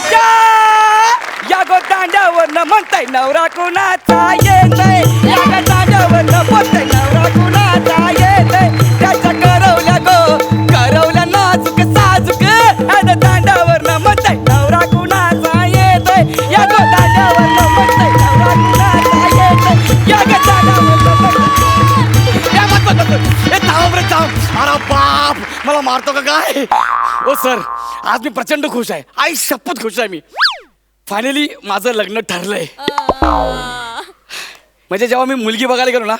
राजा! या गो दांड्यावरनं म्हणताय नवरा कुणाचा येतय? या गो दांड्यावरनं म्हणताय नवरा कुणाचा येतय? त्याच्या करवल्या गो करवल्या नाजूक साजूक. अन दांड्यावरनं म्हणताय नवरा कुणाचा येतय? या गो दांड्यावरनं म्हणताय मला मारतो का काय? ओ सर आज मी प्रचंड खुश आहे. आई शपथ खुश आहे मी. फायनली माझं लग्न ठरलंय. म्हणजे जेव्हा मी मुलगी बघायला गेलो ना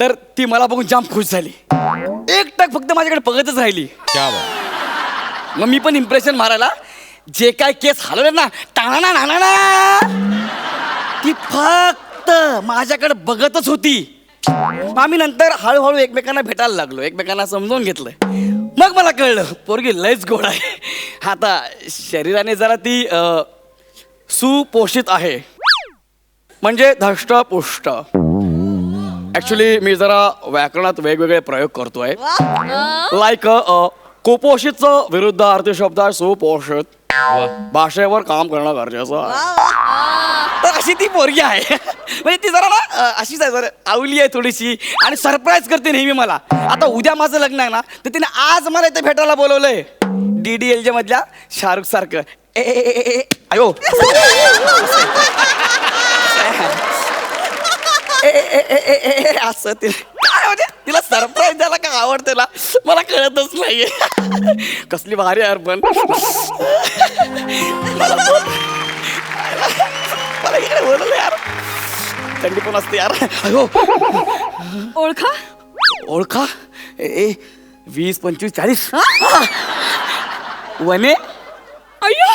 तर ती मला बघून जाम खुश झाली. एक टक फक्त माझ्याकडे बघतच राहिली. मग मी पण इम्प्रेशन मारायला जे काय केस हलवले ना टाणा ना ना ती फक्त माझ्याकडे बघतच होती. मग आम्ही नंतर हळूहळू एकमेकांना भेटायला लागलो. एकमेकांना समजून घेतलं. मग मला कळलं पोरगी लयच गोड आहे. आता शरीराने जरा ती अं, सुपोषित आहे. म्हणजे धष्टपुष्ट. ऍक्च्युली मी जरा व्याकरणात वेगवेगळे प्रयोग करतोय. लाईक कुपोषितचं विरुद्ध अर्थशब्द आहे सुपोषित. भाषेवर काम करणं गरजेचं आहे. तर अशी ती पोरगी आहे. म्हणजे ती जरा ना अशीच आहे जरा आवली आहे थोडीशी आणि सरप्राईज करते नेहमी मला. आता उद्या माझं लग्न आहे ना तर तिने आज मला इथे भेटायला बोलवलंय. डी डी एल जे मधल्या शाहरुख सारखं. ए ए, ए, ए, ए, अयो. ए, ए, ए, ए, ए, ए, असं ते. काय म्हणजे तिला सरप्राईज द्यायला का आवडते ना मला कळतच नाहीये. कसली भारी यार पण. मला बोल- मला इकडे बोलवलं यार थंडी पण असते यार अयो ओळखा ओळखा ए वीस पंचवीस चाळीस वने अय्यो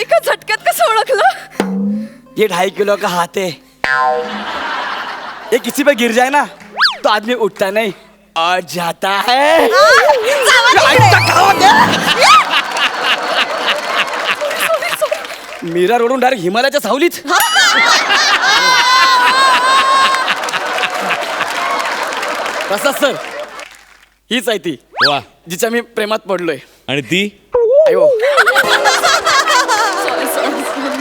एका झटक्यात कसं ओळखलं ये ढाई किलो का हाथ है ये किसी पे गिर जाए ना तो आदमी उठता नहीं और जाता है कहावत है? मीरा रोडून डायरेक्ट हिमालयाच्या सावलीत. तसंच सर? हीच आहे ती वा. जिच्या मी प्रेमात पडलोय. आणि ती? अयो.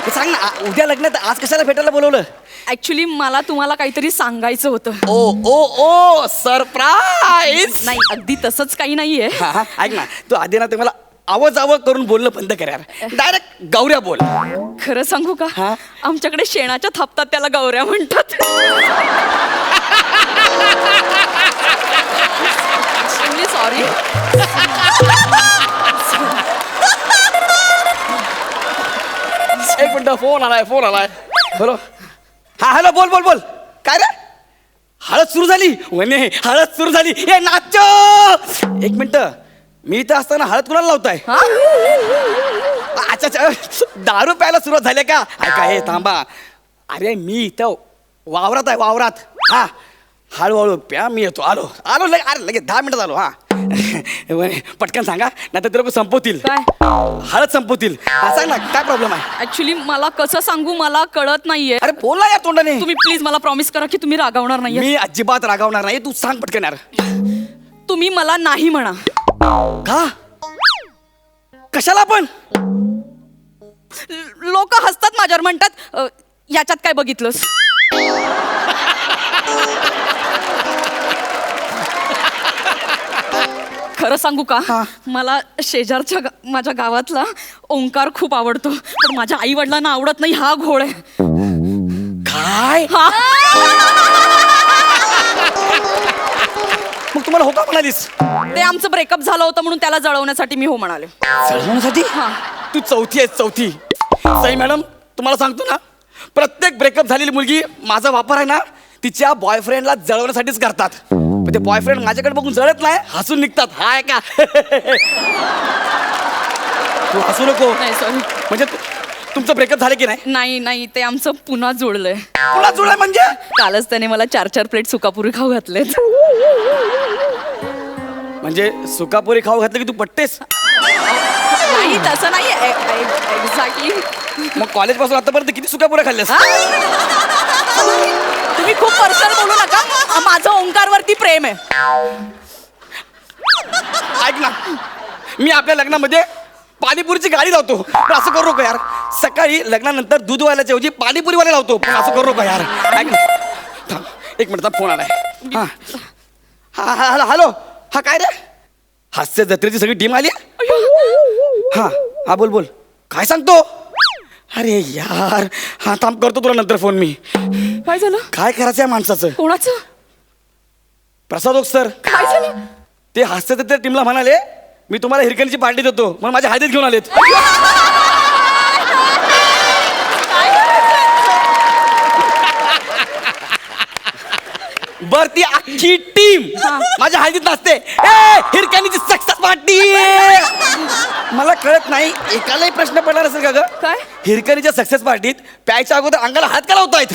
सांग ना आ- उद्या लग्नात आज कशाला भेटायला बोलवलं? ऍक्च्युली मला तुम्हाला काहीतरी सांगायचं होतं. ओ ओ ओ सरप्राईज नाही अगदी तसंच काही नाहीये. हा, हा, ऐक ना तू आधी ना ते मला आवाज आवाज करून बोलणं बंद कर यार. डायरेक्ट गौऱ्या बोल. खरं सांगू का? हा? आमच्याकडे शेणाच्या थापतात त्याला गौऱ्या म्हणतात. सॉरी एक मिनिट फोन आलाय फोन आलाय. हॅलो हा हॅलो बोल बोल बोल. काय रे? हळद सुरू झाली? वने हळद सुरू झाली. ए नाचो! एक मिनिट. मी इथं असताना हळद कुणाला लावताय? अच्छा अच्छा दारू प्यायला सुरुवात झाली का? ऐका हे थांबा. अरे मी इथं वावरात आहे वावरात. हा हळूहळू प्या मी येतो. आलो. आलो लगे अरे लगेच दहा मिनिटात आलो हा. पटकन सांगा नाही ते लोक संपवतील. काय? हळद संपवतील. हा, सांग ना काय प्रॉब्लेम आहे? ऍक्च्युली मला कसं सांगू मला कळत नाहीये. अरे बोला या तोंडाने. तुम्ही प्लीज मला प्रॉमिस करा की तुम्ही रागावणार नाहीये. मी अजिबात रागावणार नाही तू सांग पटकन यार. तुम्ही मला नाही म्हणा. का? कशाला पण? लोक हसतात माझ्यावर म्हणतात "अ, याच्यात काय बघितलंस? खरं सांगू का? हा. मला शेजारच्या गा- माझ्या गावातला ओंकार खूप आवडतो. पण माझ्या आई वडिलांना आवडत नाही हा घोळ आहे. काय? हा. मग तुम्हाला हो का म्हणालीस ते आमचं ब्रेकअप झालं होतं म्हणून त्याला जळवण्यासाठी मी हो म्हणाले. चढवण्यासाठी हा. तू चौथी आहेस चौथी. सई मॅडम तुम्हाला सांगतो ना प्रत्येक ब्रेकअप झालेली मुलगी माझा वापर आहे ना तिच्या बॉयफ्रेंडला जळवण्यासाठीच करतात. पण ते बॉयफ्रेंड माझ्याकडे बघून जळत नाही हसून निघतात. हाय का? तू हसू नको. नाही म्हणजे तु- तुमचं ब्रेकअप झालं की नाही? नाही नाही ते आमचं पुन्हा जुळलंय. पुन्हा जुळाय म्हणजे? कालच त्याने मला चार चार प्लेट सुकापुरी खाऊ घातलेत. म्हणजे सुकापुरी खाऊ घातलं की तू पट्टेस? नाही तसं नाही. एक्झॅक्टली मग कॉलेजपासून आतापर्यंत किती सुकापुऱ्या खाल्ल्यास? तुम्ही खूप पर्सनल बोलू नका. माझं ओंकारवरती प्रेम आहे. ऐक ना. मी आपल्या लग्नामध्ये पाणीपुरीची गाडी लावतो. पण असं करू नको यार. सकाळी लग्नानंतर दूध वाल्याच्या ऐवजी पाणीपुरीवाला लावतो. पण असं करू नको यार. ऐक ना. थांब. एक मिनिट फोन आलाय. हा. हा हा हॅलो हॅलो. हा काय रे? हास्य जत्रेची सगळी टीम आली? हा हा बोल बोल. काय सांगतो? अरे यार. हा थांब करतो तुला नंतर फोन मी. काय झालं? काय करायचं या माणसाचं? कोणाचं? प्रसाद सर काय झालं? ते हास्य जत्रे टीमला म्हणाले मी तुम्हाला हिरकणीची पार्टी देतो. म्हणून माझ्या हातीत घेऊन आलेत. बर ती अख्खी टीम. हा. माझ्या हळदीत नाचते. ए हिरकणीची सक्सेस पार्टी मला कळत नाही एकालाही प्रश्न पडला नसेल का ग? काय? हिरकणीच्या सक्सेस पार्टीत प्यायच्या अगोदर अंगाला हात का लावतायत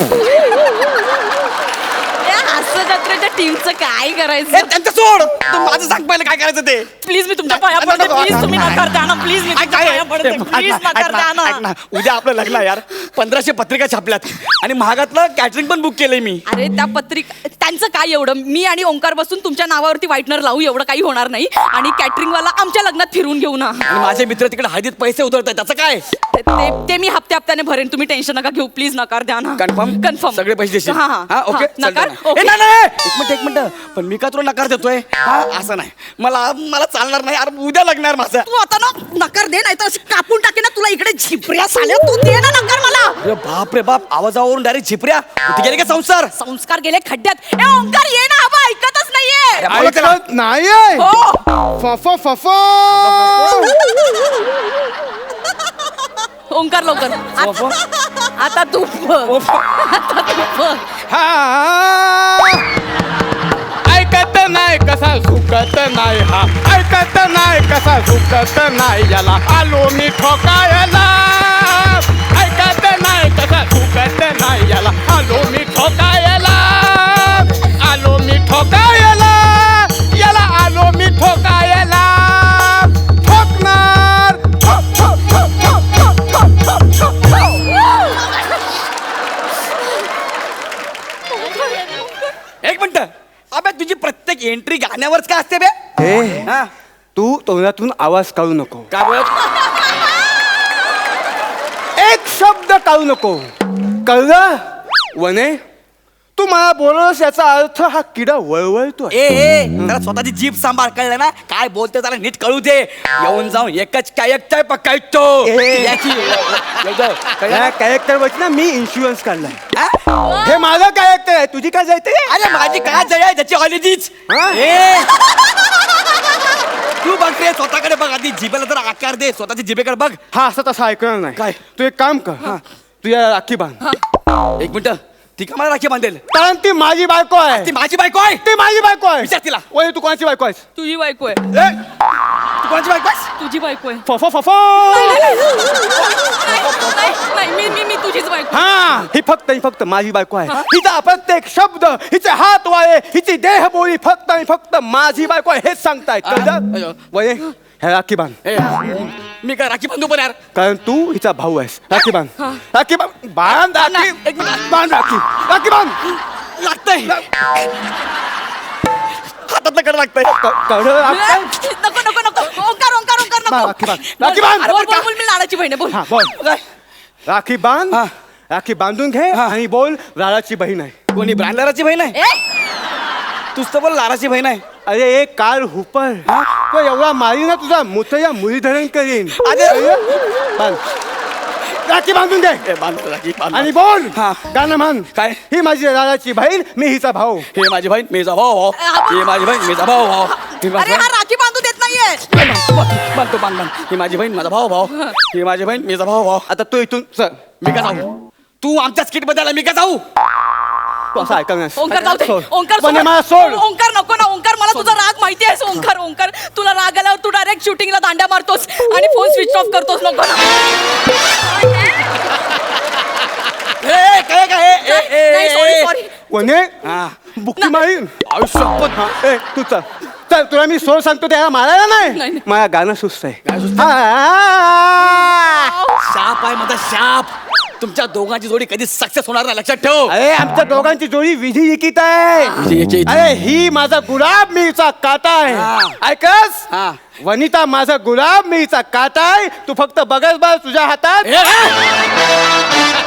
हास्य जत्रेच्या टीमचं काय करायचं? त्यांचं सोड! तू माझं सांग पहिलं काय करायचं ते. प्लीज मी तुमच्या पाया पडते प्लीज तुम्ही नकार द्या ना प्लीज मी तुमच्या पाया पडते प्लीज नकार द्या ना. उद्या आपलं लग्न आहे यार. पंधराशे पत्रिका छापल्यात. आणि महागातलं कॅटरिंग पण बुक केलंय मी. अरे त्या पत्रिका त्यांचं काय एवढं? मी आणि ओंकार बसून तुमच्या नावावरती व्हाईटनर लावू एवढं काही होणार नाही. आणि कॅटरिंग वाला आमच्या लग्नात फिरून घेऊ ना. आणि माझे मित्र तिकडे हळदीत पैसे उतरतात त्याचं काय? ते- ते ते मी हप्ते हप्त्याने भरेन तुम्ही टेन्शन नका घेऊ प्लीज नकार द्या ना. कन्फर्म कन्फर्म सगळे पैसे देशील. हा हा. ओके नकार. ओके. नाही, नाही, एक मिनिट एक मिनिट. पण मी का तुला नकार देतोय? हा असं नाही. मला मला चालणार नाही. यार उद्या लग्नार माझं. तू आता ना नकार दे नाही तर कापून टाके ना तुला इकडे झिपऱ्या साल्या. तू दे ना नकार मला. अरे बाप रे बाप आवाजावरून डायरेक्ट झिपऱ्या. कुठे गेले का संसार? संस्कार गेले खड्ड्यात. ए ओंकार ये ना हवा ऐकतच नाहीये. अरे. ऐकत नाहीये. हो. Puff puff. ओंकार लवकर. आता- आता तू बघ. आता तू बघ. हा. ऐकत नाही कसा सुकत नाही हा. ऐकत नाही कसा सुकत नाही याला. आलो मी ठोकायला. ऐकत नाही कसा सुकत नाही याला. आलो मी ठोकायला. आलो मी ठोकायला. एंट्री गाण्यावरच का असते बे? हा तू तोंडातून आवाज काढू नको. काय बोलत एक शब्द टाळू नको. कळलं? वने तू मला बोलवस याचा अर्थ हा किडा वळवळतो ए ए जरा स्वतःची जीभ सांभाळ कळलं ना? काय बोलते त्याला नीट कळू दे. येऊन जाऊन एकच काय एकटाय पकायतो ए. याची कळलं या ना? कॅरेक्टर वरती ना मी इन्शुरन्स काढलाय. हा? हे माझं कॅरेक्टर आहे तुझी काय जायते अरे माझी काय जय आहे? त्याची हा? ए. तू बघ रे स्वतःकडे बघ आधी. जिभेला तर आकार दे. स्वतःच्या जिभेकडे बघ. हा असं तसं ऐकणार नाही. काय? तू एक काम कर. तू या राखी बांध. एक मिनिट. ती का मला राखी बांधेल? कारण ती माझी बायको आहे. ती माझी बायको आहे? ती माझी बायको आहे. विचार तिला. वय तू कोणाची बायको आहेस? तुझी बायको आहे. ए, तू कोणाची बायको आहेस? तुझी बायको आहे. फफ फफ नाही, नाही मी मी मी तुझीच बायको हा ही फक्त ही फक्त माझी बायको आहे. हिचा प्रत्येक शब्द हिचे हात वाळे हिची देहबोली फक्त आणि फक्त माझी बायको आहे हेच. कळलं? वय. हे राखी बांध ए, मी काय राखी बांधू पण यार? कारण तू हिचा भाऊ आहेस. राखी बांध राखी बांध बांध राखी. एक मिनिट. बांध राखी. राखी बांध लागतंय हातातलं कड लागतंय. क- कळलं राखी? नको नको नको. ओंकार ओंकार ओंकार बा, नको राखी बांध. राखी बांध. बोल बोल बोल मी लाडाची बहीण आहे बोल. हा बोल? राखी बांध हा. राखी बांधून घे हा. आणि बोल लालाची बहीण आहे. कोणी ब्रांडराची बहीण आहे? ए तूच तर बोल लाराची बहीण आहे. अरे एक काल हुपर तो एवढा मारी ना तुझा मुतया मुलीधरण करीन. अरे. बांध. राखी बांधून दे. ए, बांध राखी बांध. आणि बोल. हा. गाणं म्हण. काय? ही माझी लालाची बहीण मी हिचा भाऊ. हे माझी बहीण मेजा भाऊ भाऊ. हे माझी बहीण मेजा भाऊ. भाऊ ही माझी अरे हा बहीण. राखी बांधू देत नाहीये. बांध बांध बांध बांध ही माझी बहीण माझा भाऊ भाऊ. ही माझी बहीण मेजा भाऊ भाऊ. आता तू इथून चल. मी का जाऊ? तू आमच्या स्किटमध्ये आला मी का जाऊ? तू असं ऐकणार ओंकार जाऊ दे. सोड. ओंकार सोड. मला सोड. ओंकार नको ना ओंकार. मला तुझा राग माहिती आहे ओंकार ओंकार. तुला राग आल्यावर तू डायरेक्ट शूटिंगला दांड्या मारतोस आणि फोन स्विच ऑफ करतोस नको ना. ए काय काय ए, ए, नाही ए, सॉरी ए. सॉरी कोणे. बुक्की मारीन. आयुष्यपत. हा, ए तू चल. चल तुला मी सोड सांगतो त्याला मारायला नाही, नाही नाही. मला गाणं सुस्त आहे गाणं सुस्त हा, हा, हा. शाप आहे माझा शाप. तुमच्या दोघांची जोडी कधी सक्सेस होणार नाही लक्षात ठेव अरे आमच्या दोघांची जोडी विधी लिखित आहे. अरे ही माझा गुलाब मीचा काटा हा. आहे ऐकस हा. वनिता माझा गुलाब मीचा काटा आहे तू फक्त बघस बस तुझ्या हातात ए, ए!